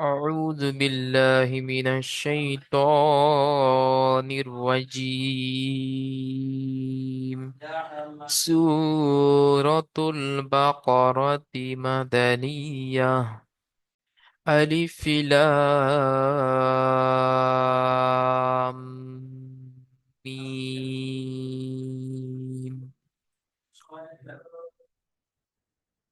أعوذ بالله من الشيطان الرجيم. سورة البقرة مدنية. ألف لام ميم.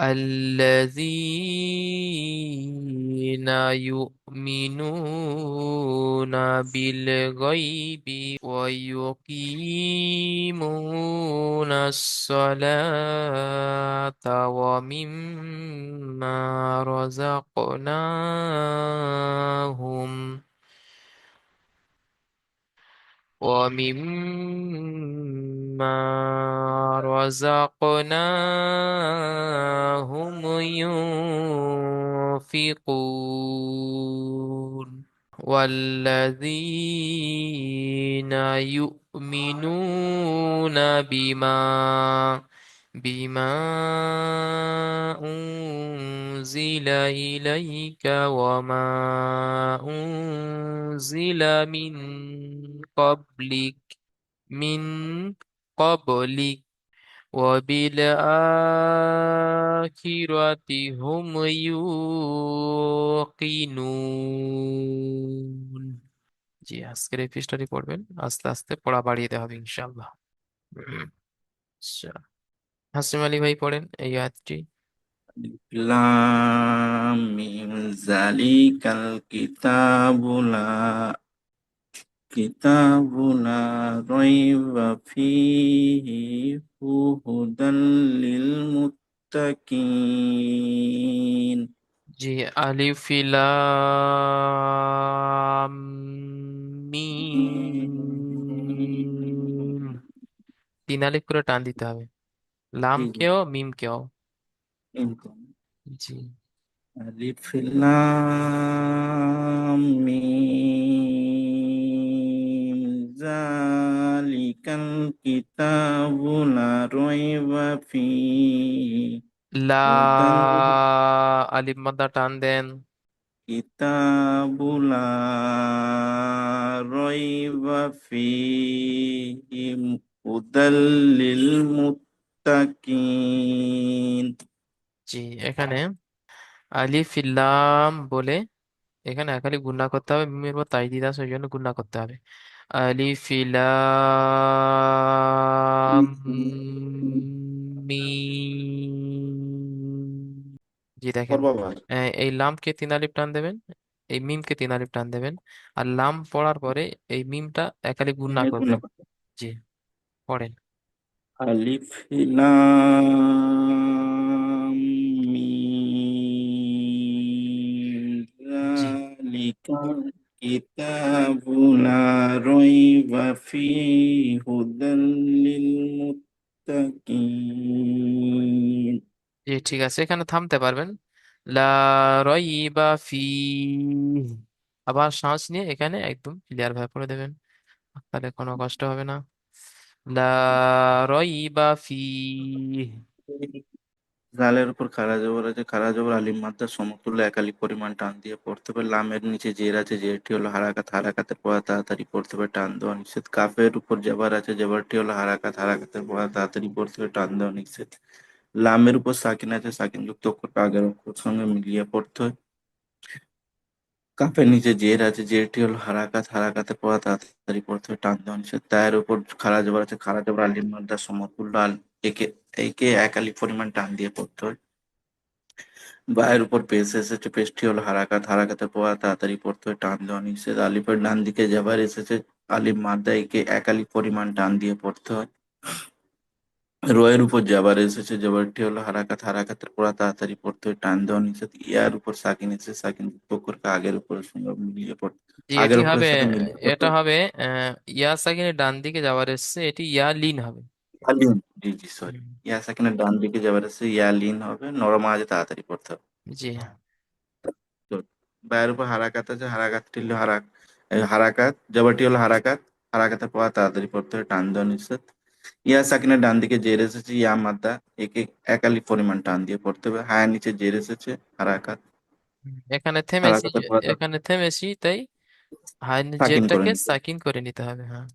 الذين يؤمنون بالغيب ويقيمون الصلاة ومما رزقناهم ومما رزقناهم ينفقون والذين يؤمنون بما بما أنزل إليك وما أنزل من قبلك من قبلك وبالآخرة هم يوقنون জি আজকের এই পৃষ্ঠাটি পড়বেন আস্তে আস্তে পড়া বাড়িয়ে দেওয়া হবে ইনশাআল্লাহ আচ্ছা হাসিম আলী ভাই পড়েন এই আয়াতটি। লাম মিম যালিকাল কিতাবু লা কিতাবু লা রাইবা ফীহি হুদাল লিল মুত্তাকিন জি আলিফ লাম মিম। তিন আলিফ করে টান দিতে হবে। লাম জি জি। কেও মিম কেও? এরকম। জি। আলিফ লাম মিম যালিকাল কিতাবু লা রাইবা ফীহি লা আলিফ মাদ্দা টান দেন। কিতাবু লা রাইবা ফীহি হুদাল লিল মুত্তাকিন জি এখানে আলিফ লাম বলে এখানে একালি গুণা করতে হবে মিমের পর তাই আছে ওই জন্য গুণা করতে হবে। আলিফ লাম মিম। জি দেখেন পর এই লামকে তিন আলিফ টান দেবেন এই মিমকে তিন আলিফ টান দেবেন আর লাম পড়ার পরে এই মিমটা একালি গুণা করবেন। করতে হবে। জি পড়েন। আলিফ লা জি, ঠিক আছে, এখানে থামতে পারবেন। লা আবার শ্বাস নিয়ে এখানে একদম ক্লিয়ার ভাবে পড়ে দেবেন। তাহলে কোনো কষ্ট হবে না। লা রয়িবা ফি জালের উপর খাড়া জবর আছে খাড়া জবর আলিম মাদ্রার সমতুল্য একালি পরিমাণ টান দিয়ে পড়তে হবে লামের নিচে জের আছে, জেরটি হলো হারাকাত, হারাকাতের পড়া তাড়াতাড়ি পড়তে হবে টান দেওয়া নিষেধ। কাফের উপর জবর আছে, জবরটি হলো হারাকাত, হারাকাতের পড়া তাড়াতাড়ি পড়তে হবে টান দেওয়া নিষেধ। লামের উপর সাকিন আছে সাকিন যুক্ত আগের অক্ষর সঙ্গে মিলিয়ে পড়তে হয়। কাফের নিচে জের আছে জেরটি হলো হারাকাত, হারাকাতের পড়া তাড়াতাড়ি পড়তে হবে, টান দেওয়া নিষেধ। তায়ের উপর খাড়া জবর আছে খাড়া জবর, আলিম মাদ্রার সমতুল্য আল, একে একে একালি পরিমাণ টান দিয়ে পড়তে হয়। বায়ের উপর পেশ এসেছে, পেশটি হলো হারাকাত, হারাকাতের পড়া তাড়াতাড়ি পড়তে হয়, টান দেওয়া নিষেধ। আলিফের ডান দিকে যাবার এসেছে, আলিম মাদ্দা একে এক আলিফ পরিমাণ টান দিয়ে পড়তে হয়। রয়ের উপর জাবার এসেছে জাবারটি হলো হারাকাত হারাকাতের পড়া তাড়াতাড়ি পড়তে হয় টান দেওয়া নিষেধ। ইয়ার উপর সাকিন এসেছে সাকিন যুক্ত আগের উপরের সঙ্গে মিলিয়ে পড়তে জি আগের এটি অক্ষরের হবে সাথে মিলিয়ে পড়তে এটা হয়। হবে আহ, ইয়া সাকিনের ডান দিকে যাওয়ার এসছে এটি ইয়া লিন হবে। ইয়ালিন জি জি সরি হুম, ইয়া সাকিনের ডান দিকে যাবার এসেছে ইয়ালিন হবে নরম আওয়াজে তাড়াতাড়ি পড়তে হবে। জি। তো বায়ের উপর হারাকাত আছে হারাকাতটি হলো হারাক এই হারাকাত জাবারটি হলো হারাকাত হারাকাতের পড়া তাড়াতাড়ি পড়তে হয় টান দেওয়া নিষেধ। ইয়া সাকিনের ডান দিকে জের এসেছে ইয়া মাদ্দা একে একালি পরিমাণ টান দিয়ে পড়তে হবে। হায়ার নিচে জের এসেছে হারাকাত। এখানে থেমেছি এখানে থেমেছি তাই করে জেরটাকে নিতে হবে। সাকিন করে নিতে হবে হ্যাঁ।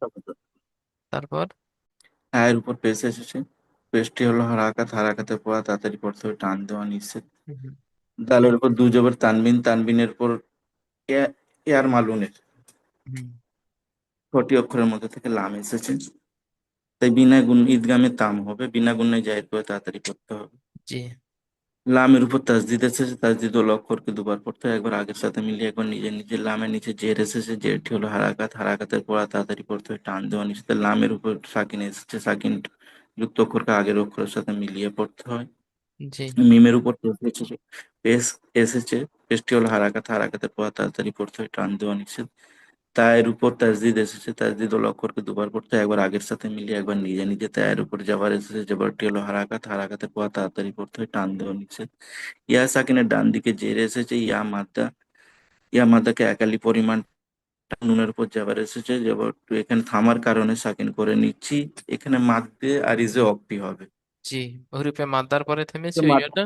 তারপর? হায়ের উপর পেশ এসেছে পেশটি হলো হারাকাত হারাকাতের পড়া তাড়াতাড়ি পড়তে হবে টান দেওয়া নিষেধ। দালের উপর দু জবর তানবিন তানবিনের পর এয়ার মালুনের। ছটি অক্ষরের মধ্যে থেকে লাম এসেছে। তাই বিনা গুণ ঈদগামে তাম হবে বিনা গুণে জাহির করে তাড়াতাড়ি পড়তে হবে। জি। লামের উপর তাসদিদ এসেছে তাজদিদ ও অক্ষরকে দুবার পড়তে হয়। একবার আগের সাথে মিলিয়ে একবার নিজে নিজে লামের নিচে জের এসেছে জেরটি হলো হারাকাত। হারাকাতের পড়া তাড়াতাড়ি পড়তে হয় টান দেওয়া নিচে লামের উপর সাকিন এসেছে সাকিন যুক্ত অক্ষরকে আগের অক্ষরের সাথে মিলিয়ে পড়তে হয়। মিমের উপর পেশ এসেছে পেশটি হলো হারাকাত। হারাকাতের পড়া তাড়াতাড়ি পড়তে হয় টান দেওয়া নিষেধ। তায়ের উপর তাসদিদ এসেছে তাসদিদ ও অক্ষরকে দুবার পড়তে একবার আগের সাথে মিলিয়ে একবার নিজে নিজে তায়ের উপর জাবার এসেছে জাবারটি হলো হারাকাত হারাকাতের পড়া তাড়াতাড়ি পড়তে হয় টান দেওয়া নিষেধ ইয়া সাকিনের ডান দিকে জের এসেছে ইয়া মাদ্দা ইয়া মাদ্দাকে একালি পরিমাণ নুনের উপর যাবার এসেছে জাবার টু এখানে থামার কারণে সাকিন করে নিচ্ছি এখানে মাদ্দে আর ইজে অক্টি হবে। জি হরুপে মাদ্দার পরে থেমেছি ওই মাদ- জন্য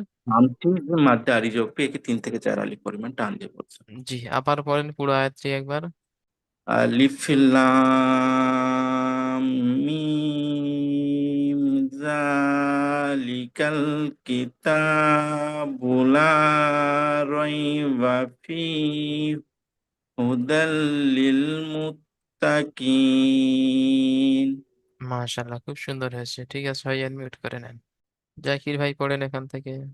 মাদ্দে আর ইজে অক্টি একে তিন থেকে চার আলি পরিমাণ টান দিয়ে পড়ছে। জি আবার পড়েন পুরো আয়াতটি একবার। আলিফ লাম মিম জালিকাল কিতাবু লা রাইবা ফীহি হুদাল লিল মুত্তাকিন। মাশাআল্লাহ খুব সুন্দর হয়েছে। ঠিক আছে ভাই মিউট করে নেন। জাকির ভাই পড়েন এখান থেকে।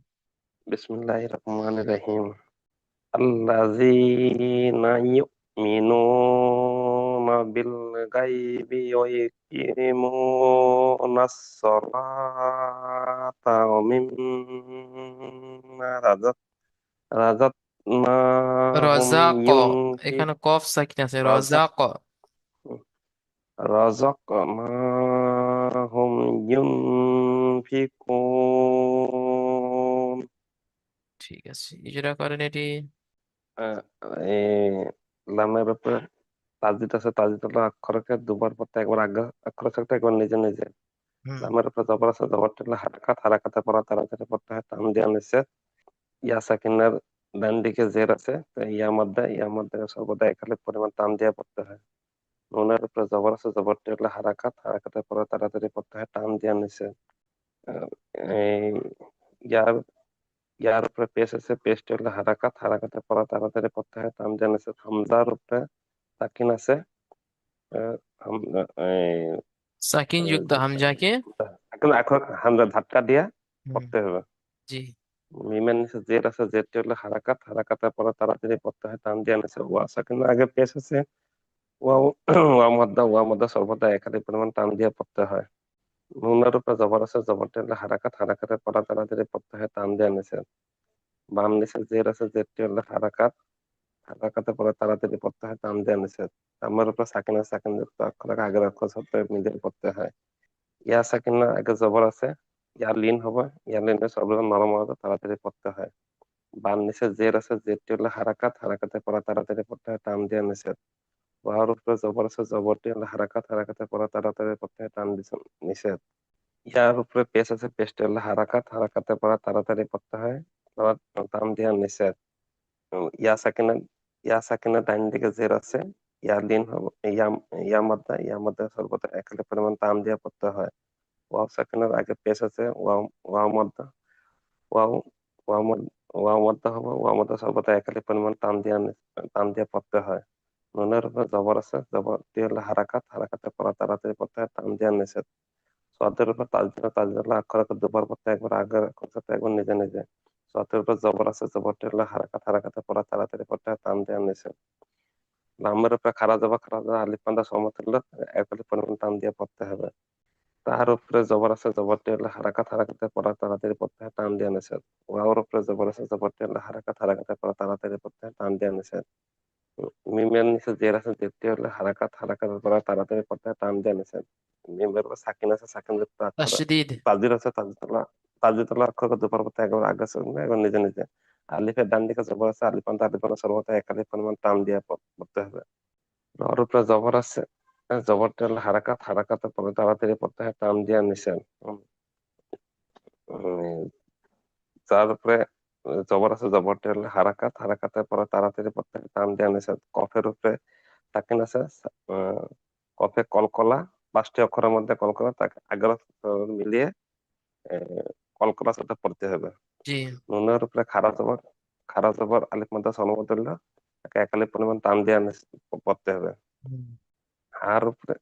বিসমিল্লাহির রহমানির রহিম। আল্লাযীনা ইউমিনুনা বিল ওয়া ইউকিমুনাস সালাতা ওয়া মিম্মা রাযাক রাযাকনাহুম রজাক এখানে কফ সাকিন আছে রাযাক রজাক রাযাকনাহুম ইউনফিকুন ঠিক আছে ইজরা করেন এটি লামের উপরে তাজদিদ আছে তাজদিদ হলো অক্ষরকে দুবার পড়তে একবার আগে অক্ষরের সাথে একবার নিজে। নিজে লামের উপরে জবর আছে জবরটা হলো হারকাত পড়া তাড়াতাড়ি পড়তে হয় টান দেওয়া নিচে ইয়া সাকিনের ডান দিকে জের আছে তো ইয়া মধ্যে ইয়া মধ্যে সর্বদা একালিক পরিমাণ টান দিয়ে পড়তে হয় নুনের উপরে জবর আছে জবরটি হলো হারাকাত হারাকাতে পড়া তাড়াতাড়ি পড়তে হয় টান নিচে আহ, এই ইয়ার ইয়ার উপরে পেশ আছে পেশটি হলো হারাকাত হারাকাতে পড়া তাড়াতাড়ি পড়তে হয় টান দেওয়া নিচে হামজার উপরে সাকিন আছে? সাকিন যুক্ত হামজাকে? এখন এখন হামজা ধাক্কা দিয়ে পড়তে হবে। জি। মিমের নিচে আছে হলো হারাকাত হারাকাতের পরে তাড়াতাড়ি পড়তে হয় টান দিয়ে নিচে। ওয়া সাকিন আগে পেশ আছে। ওয়া ওয়া মদ্দা ওয়া মদ্দা সর্বদা একাধিক পরিমাণ টান দিয়ে পড়তে হয়। নুনের উপরে জবর আছে জবরটি হলো হারাকাত হারাকাতের পরে তাড়াতাড়ি পড়তে হয় টান দিয়ে নিচে। বাম নিচে জের আছে জেরটি হলো হারাকাত। হারাকাতের পরে তাড়াতাড়ি পড়তে হয় দিয়ে নিচে আমার উপরে সাকিন সাকিন যুক্ত অক্ষরকে আগের অক্ষর সাথে মিলিয়ে পড়তে হয়। ইয়া সাকিন, আগে জবর আছে, ইয়া লিন হবে, ইয়া লিনের সর্বদা নরম হবে তাড়াতাড়ি পড়তে হয়। বাম নিচে জের আছে জেরটি হলো হারাকাত হারাকাতের পরে তাড়াতাড়ি পড়তে হয়, টান দিয়ে নিচে ওয়ার উপরে জবর আছে জবরটি হলো হারাকাত হারাকাতের পরে তাড়াতাড়ি পড়তে হয়, টান দিছে নিষেধ ইয়ার উপরে পেশ আছে পেশটি হলো হারাকাত হারাকাতের পরে তাড়াতাড়ি পড়তে হয় টান দিয়ে নিষেধ ইয়া সাকিনের ইয়া সাকিনের ডাইন দিকে জের আছে ইয়া লিন হবে ইয়া মাদ্দা ইয়া মাদ্দা সর্বদা একালি পরিমাণ টান দিয়ে পড়তে হয়। ওয়াও সাকিনের আগে পেশ আছে, ওয়াও ওয়াও মাদ্দা ওয়াও ওয়াও ওয়াও হবে ওয়াও মাদ্দা সর্বদা একালি পরিমাণ টান দিয়ে টান দিয়ে পড়তে হয়। নুনের উপরে জবর আছে জবরটি হলো হারাকাত, হারাকাতের পরে তাড়াতাড়ি পড়তে হয় টান দিয়ে নিষেধ সদের উপর তাজদিদ হলো অক্ষরকে দুবার পড়তে একবার আগের একবার নিজে নিজে সদের উপর জবর আছে জবরটি হলো হারাকাত হারাকাতের পরে তাড়াতাড়ি পড়তে টান দিয়ে নিষেধ লামের উপরে খারা যাবা খারা যাবা আলিফ পান্দা সমতুল্য একালি পরিমাণ টান দিয়ে পড়তে হবে। তার উপরে জবর আছে জবরটি হলে হারাকাত হারাকাতের পর তাড়াতাড়ি পড়তে হয় টান দিয়ে নিষেধ ওয়াওর উপরে জবর আছে জবরটি হলে হারাকাত হারাকাতের পর তাড়াতাড়ি পড়তে হয় টান দিয়ে নিষেধ মিমের নিচে জের আছে জেরটি হলে হারাকাত হারাকাতের পর তাড়াতাড়ি পড়তে হয় টান দিয়ে নিষেধ মিমের উপরে সাকিন আছে সাকিন তাজির আছে তাজিদুল্লাহ তাজিদুল্লাহ অক্ষরকে দুপার পড়তে একবার আগে চলবে একবার নিজে নিজে আলিফের ডান দিকে জবর আছে আলিফান আলিফান সর্বদা এক আলিফ পরিমাণ টান দিয়ে পড়তে হবে। উপরে জবর আছে। হ্যাঁ, জবরটা হলো হারাকাত পরে তাড়াতাড়ি পড়তে হয় টান দিয়ে উম, যার জবর আছে জবরটা হলো হারাকাত হারাকাতের পরে তাড়াতাড়ি পড়তে হয় টান দিয়ে নিষেধ। কফের উপরে তাকিন আছে কফে কলকলা পাঁচটি অক্ষরের মধ্যে কলকলা তাকে আগের অক্ষর মিলিয়ে আহ, কলকলার সাথে পড়তে হবে। জি। নুনের উপরে খারা জবর খারা জবর আলিফ মধ্যে সনবদুল্লাহ তাকে এক আলিফ পরিমাণ টান দিয়ে পড়তে হবে। হার উপরে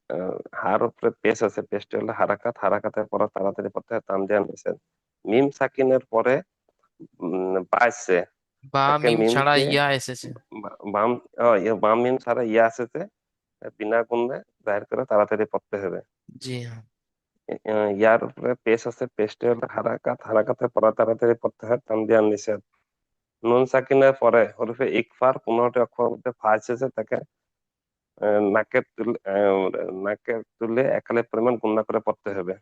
হার উপরে পেশ আছে পেশটি হলো হারাকাত হারাকাতের পরে তাড়াতাড়ি পড়তে হয় টান দিয়ে নিষেধ মিম সাকিনের পরে উম, পাইছে বা মিম ছাড়া ইয়া এসেছে। বাম ইয়ে, বাম মিম ছাড়া ইয়া আছে বিনা গুণে জাহির করে তাড়াতাড়ি পড়তে হবে। জি হ্যাঁ। ইয়ার উপরে পেশ আছে পেশটি হলো হারাকাত হারাকাতের পরে তাড়াতাড়ি পড়তে হয় টান দিয়ে নিষেধ নুন সাকিনের পরে হরফে ইকফার পনেরোটি অক্ষর মধ্যে ফা এসেছে তাকে আহ, নাকে তুলে আহ, নাকে তুলে একালে পরিমাণ গুণনা করে পড়তে হবে।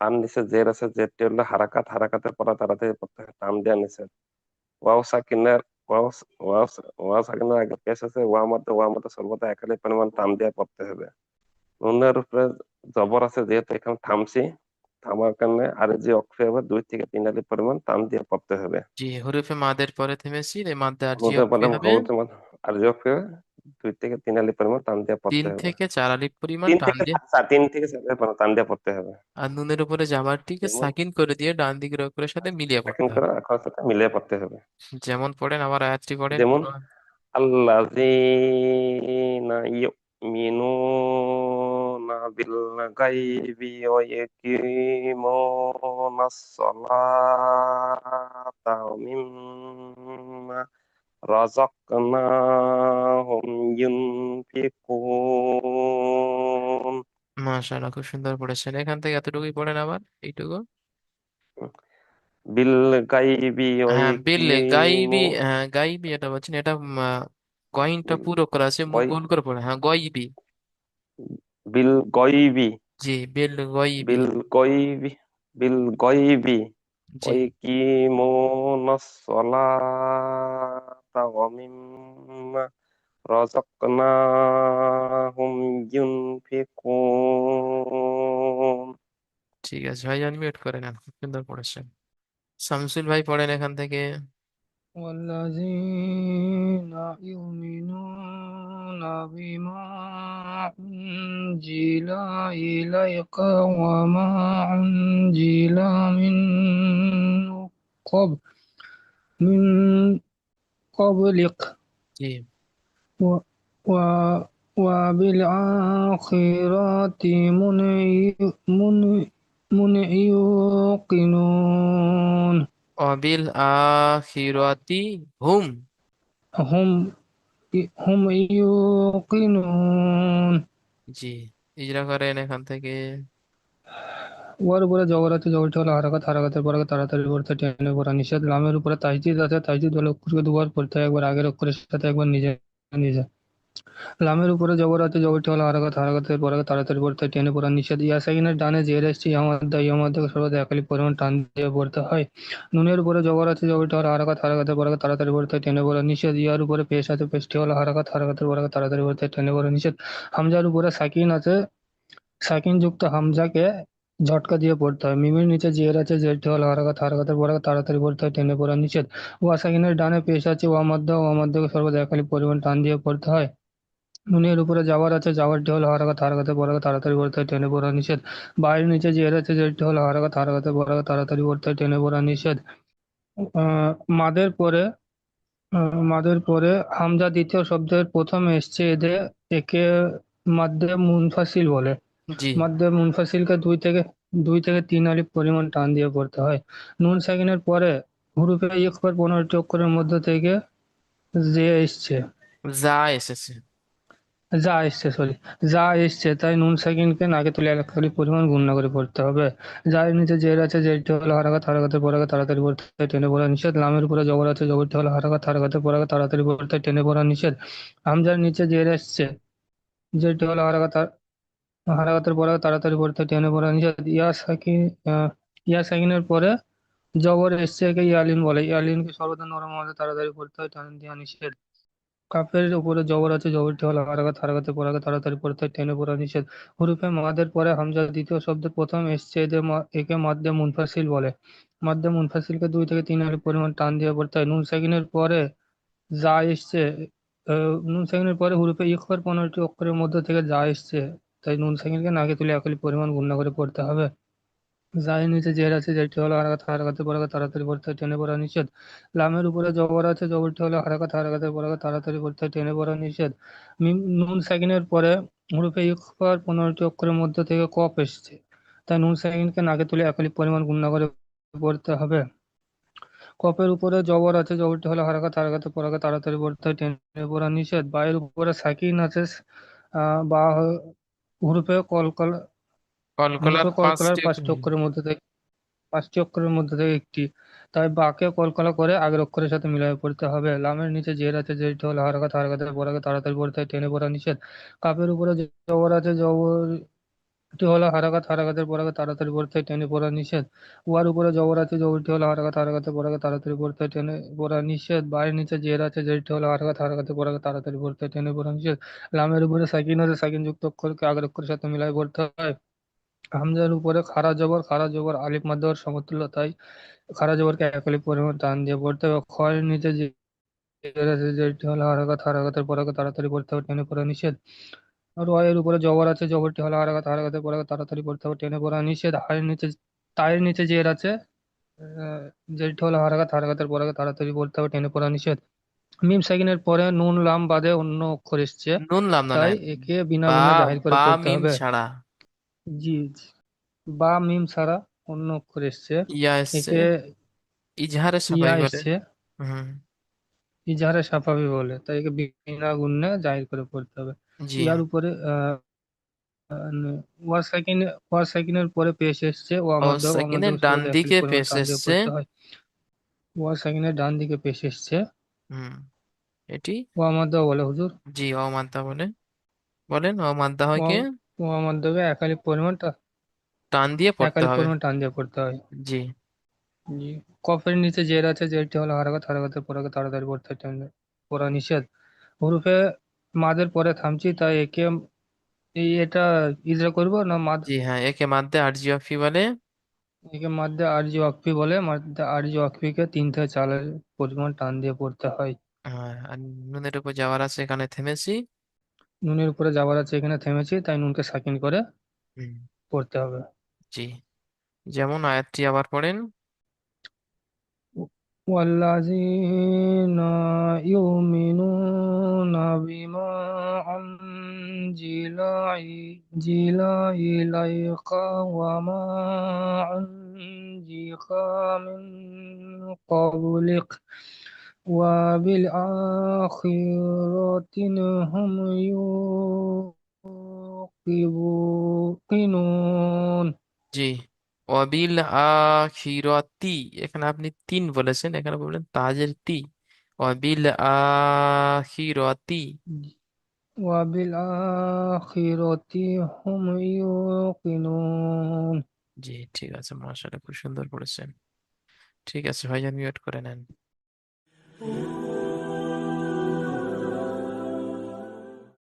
টান নিচে জের আছে জেরটি হলো হারাকাত হারাকাতের পরে তাড়াতাড়ি পড়তে হয় টান দেওয়া নিষেধ ওয়াও সাকিনের ওয়াও ওয়াও সাকিনের আগে পেশ আছে ওয়া মধ্যে ওয়া মধ্যে সর্বদা একালে পরিমাণ টান দিয়ে পড়তে হবে। নুনের উপরে জবর আছে যেহেতু এখানে থামছি থামার কারণে আর যে অক্ষরে হবে দুই থেকে তিন আলি পরিমাণ টান দিয়ে পড়তে হবে। জি হরফে মাদের পরে থেমেছি এই মাদ্দা আর জি মধ্যে হবে। আর যে অক্ষরে দুই থেকে তিন আলি পরিমাণ টান দিয়ে পড়তে তিন হবে। থেকে চার আলিফ পরিমাণ তিন টান থেকে দিয়ে চার তিন থেকে চার আলি পরিমাণ টান দিয়ে পড়তে হবে। আর নুনের উপরে জামারটিকে যেমন সাকিন করে দিয়ে ডান দিকের অক্ষরের সাথে মিলিয়ে পড়তে করে হবে। অক্ষরের সাথে মিলিয়ে পড়তে হবে। যেমন পড়েন আবার আয়াতটি পড়েন। যেমন আল্লাযীনা ইউমিনুনা গায়বি ইয়াকিমুনাস সালাতা ওয়া মিম্মা রাযাকনাহুম ইউনফিকুন মাশাআল্লাহ খুব সুন্দর পড়েছেন। এখান থেকে এতটুকুই পড়েন আবার এইটুকু? বিল গায়বি ওয়া হ্যাঁ বিল গাইবি হ্যাঁ গাইবি এটা বলছেন এটা আহ, পুরো করা আছে মুখ গোল করে পড়ে হ্যাঁ গইবি। বিল গয়বি জি বিল গইবি বিল গয়বি বিল গয়বি জি ويقيمون الصلاة ومما رزقناهم ينفقون ঠিক আছে ভাই আনমিউট করে নেন খুব সুন্দর পড়েছেন শামসুল ভাই পড়েন এখান থেকে والذين يؤمنون العظيم أنزل إليك وما أنزل من قبل من قبلك وبالآخرة من من يوقنون وبالآخرة هم هم হুম ইউকিনুন জি ইজরা করেন এখান থেকে। ওয়ার উপরে জবর আছে জবরটি হলো হারাকাত হারাকাতের তাড়াতাড়ি পড়তে টেনে পড়া নিষেধ লামের উপরে তাজদিদ আছে তাজদিদ হলো অক্ষরকে দুবার পড়তে হয় একবার আগের অক্ষরের সাথে একবার নিজে নিজে। লামের উপরে জবর আছে জবরটি হলো হারাকাত হারাকাতের পরে তাড়াতাড়ি পড়তে টেনে পড়া নিষেধ। ইয়া সাকিনের ডানে জের এসছে ইয়ামাদ্দা ইয়ামাদ্দা সর্বদা একালি পরিমাণ টান দিয়ে পড়তে হয়। নুনের উপরে জবর আছে জবরটি হলো হারাকাত হারাকাতের পরে তাড়াতাড়ি পড়তে টেনে পড়া নিষেধ। ইয়ার উপরে পেশ আছে, পেশটি হলো হারাকাত হারাকাতের পরে তাড়াতাড়ি পড়তে টেনে পড়া নিষেধ। হামজার উপরে সাকিন আছে সাকিন যুক্ত হামজাকে ঝটকা দিয়ে পড়তে হয়। মিমির নিচে জের আছে জেরটি হলো হারাকাত হারাকাতের পরে তাড়াতাড়ি পড়তে হয় টেনে পড়া নিষেধ। ওয়া সাকিনের ডানে পেশ আছে ওয়া মাদ্দা ওয়া মাদ্দাকে সর্বদা একালি পরিমাণ টান দিয়ে পড়তে হয়। নুনের উপরে যাওয়ার আছে যাওয়ারটি হলো হারাকাত হারাকাতের পরে তাড়াতাড়ি পড়তে হয় টেনে পড়া নিষেধ। বাইরের নিচে জের আছে জেরটি হলো হারাকাত হারাকাতের পরে তাড়াতাড়ি পড়তে হয় টেনে পড়া নিষেধ। মাদের পরে মাদের পরে হামজা দ্বিতীয় শব্দের প্রথমে এসছে এদের একে মাদ্দে মুনফাসিল বলে। জি। মাদ্দে মুনফাসিলকে দুই থেকে দুই থেকে তিন আলিফ পরিমাণ টান দিয়ে পড়তে হয়। নুন সাকিনের পরে হুরুফে ইকফার পনেরোটি অক্ষরের মধ্যে থেকে যে এসছে। যা এসেছে। যা এসছে সরি যা এসছে, তাই নুন সাকিনকে নাকে তুলে একালি পরিমাণ গুণনা করে পড়তে হবে। যার নিচে জের আছে জেরটি হলো হারাকাত হারাকাতের পরাগে তাড়াতাড়ি পড়তে টেনে পড়া নিষেধ। লামের উপরে জবর আছে জবরটি হলো হারাকাত হারাকাতের পরাগে তাড়াতাড়ি পড়তে টেনে পড়া নিষেধ। হামজার নিচে জের এসছে যেটি হলো হারাকাত হারাকাতের পরাগে তাড়াতাড়ি পড়তে টেনে পড়া নিষেধ। ইয়া সাকিন ইয়া সাকিনের পরে জবর এসছে একে ইয়ালিন বলে। ইয়ালিনকে সর্বদা নরম আওয়াজে তাড়াতাড়ি পড়তে হয়, টান দেওয়া নিষেধ। কাফের উপরে জবর আছে জবরটি হলো হারাকাত হারাকাতে পরাগে তাড়াতাড়ি পড়তে টেনে পড়া নিষেধ। হুরুফে মাদের পরে হামজা দ্বিতীয় শব্দের প্রথম এসছে একে মাদ্দে মুনফাসিল বলে। মাদ্দে মুনফাসিলকে দুই থেকে তিন আলিফ পরিমাণ টান দিয়ে পড়তে হয়। নুন সাকিনের পরে যা এসছে নুন সাকিনের পরে হুরুফে ইখফার পনেরোটি অক্ষরের মধ্যে থেকে যা এসছে, তাই নুন সাকিনকে নাকে তুলে একালি পরিমাণ গুণনা করে পড়তে হবে। জায়ের নিচে জের আছে যেটি হলো হারাকাত হারাকাতে পরাগে তাড়াতাড়ি পড়তে টেনে পড়া নিষেধ। লামের উপরে জবর আছে, জবরটি হলো হারাকাত হারাকাতে পরাগে তাড়াতাড়ি পড়তে টেনে পড়া নিষেধ। নুন সাকিনের পরে হুরুফে ইখফার পনেরোটি অক্ষরের মধ্যে থেকে কফ এসছে। তাই নুন সাকিনকে নাকে তুলে একালি পরিমাণ গুণনা করে পড়তে হবে। কপের উপরে জবর আছে, জবরটি হলো হারাকাত হারাকাতে পরাগে তাড়াতাড়ি পড়তে টেনে পড়া নিষেধ। বায়ের উপরে সাকিন আছে বা হুরুফে কলকল কলকলার পাঁচটি অক্ষরের মধ্যে থেকে পাঁচটি অক্ষরের মধ্যে থেকে একটি। তাই বাকে কলকলা করে আগের অক্ষরের সাথে মিলিয়ে পড়তে হবে। লামের নিচে জের আছে যেটি হলো হারাকাত হারাকাতের পরাগে তাড়াতাড়ি পড়তে হয় টেনে পড়া নিষেধ। কাপের উপরে জবর আছে জবরটি হলো হারাকাত হারাকাতের পরাগে তাড়াতাড়ি পড়তে টেনে পড়া নিষেধ। উহার উপরে জবর আছে জবরটি হলো হারাকাত হারাকাতের পরাগে তাড়াতাড়ি পড়তে টেনে পড়া নিষেধ। বায়ের নিচে জের আছে যেটি হলো হারাকাত হারাকাতের পরাগে তাড়াতাড়ি পড়তে টেনে পড়া নিষেধ। লামের উপরে সাকিন আছে সাকিন যুক্ত অক্ষরকে আগের অক্ষরের সাথে মিলাই পড়তে হয়। হামজার উপরে খাড়া জবর খারা জবর আলিফ মাদ দেওয়ার সমতুল্য তাই খাড়া জবরকে এক আলিফ পরিমাণ টান দিয়ে পড়তে হবে। খয়ের নিচে যে যেটি হলো হারাকাত হারাকাতের পরাগে তাড়াতাড়ি পড়তে হবে টেনে পড়া নিষেধ। আর রয়ের উপরে জবর আছে জবরটি হলো হারাকাত হারাকাতের পরাগে তাড়াতাড়ি পড়তে হবে টেনে পড়া নিষেধ। হায়ের নিচে তায়ের নিচে জের আছে যেটি হলো হারাকাত হারাকাতের পরাগে তাড়াতাড়ি পড়তে হবে টেনে পড়া নিষেধ। মিম সাকিনের পরে নুন লাম বাদে অন্য অক্ষর এসছে। নুন লাম না তাই একে বিনা জাহির করে পড়তে মিম হবে। ছাড়া। জি জি। বা মিম ছাড়া অন্য অক্ষর এসছে। ইয়া এসছে। একে ইজহারে ইয়া সাফাই বলে। এসছে। হুম। ইজাহারে সাফাবি বলে। তাই একে বিনা গুণে জাহির করে পড়তে হবে। জি। ইয়ার উপরে আহ ওয়া সাকিন ওয়া সাকিনের পরে পেশ এসছে। ওয়া ও মধ্যে ওয়া সাকিনের ডান একই দিকে পরিমাণ পেশ টান দিয়ে এসছে। পড়তে হয়। ওয়া সাকিনের ডান দিকে পেশ এসছে। হুম। এটি? ওয়া মধ্যে বলে হুজুর। জি অমাদ্দা বলে। বলেন অমাদ্দা হয় ওয়া কি? ওয়া মধ্যে একালি পরিমাণটা টান দিয়ে পড়তে একালি হবে। পরিমাণ টান দিয়ে পড়তে হয়। জি। জি। কফের নিচে জের আছে জেরটি হলো হারাকাত হারাকাতের পরে তাড়াতাড়ি পড়তে হয় টেনে পড়া নিষেধ। হুরুফে মাদের পরে থামছি তাই একে এই এটা ইজরা করব না মাদ জি হ্যাঁ একে মাদ্দে আরজি অফি বলে। একে মাদ্দে আরজি ওয়াকফি বলে মাদ্দে আরজি ওয়াকফিকে তিন থেকে চার পরিমাণ টান দিয়ে পড়তে হয়। হ্যাঁ আর নুনের উপর যাওয়ার আছে এখানে থেমেছি। নুনের উপরে যাবার আছে এখানে থেমেছি তাই নুনকে সাকিন করে হুম পড়তে হবে জি যেমন আয়াতটি আবার পড়েন والذين يؤمنون بما أنزل أنزل إليك وما أنزل من قبلك وبالآخرة هم يوقنون জি ওয়াবিল আখিরাতি এখানে আপনি তিন বলেছেন এখানে বললেন তাজের তি ওয়াবিল আখিরাতি وبالآخرة هم يوقنون জি ঠিক আছে মাশাআল্লাহ খুব সুন্দর পড়েছেন ঠিক আছে ভাইজান মিউট করে নেন Ooh.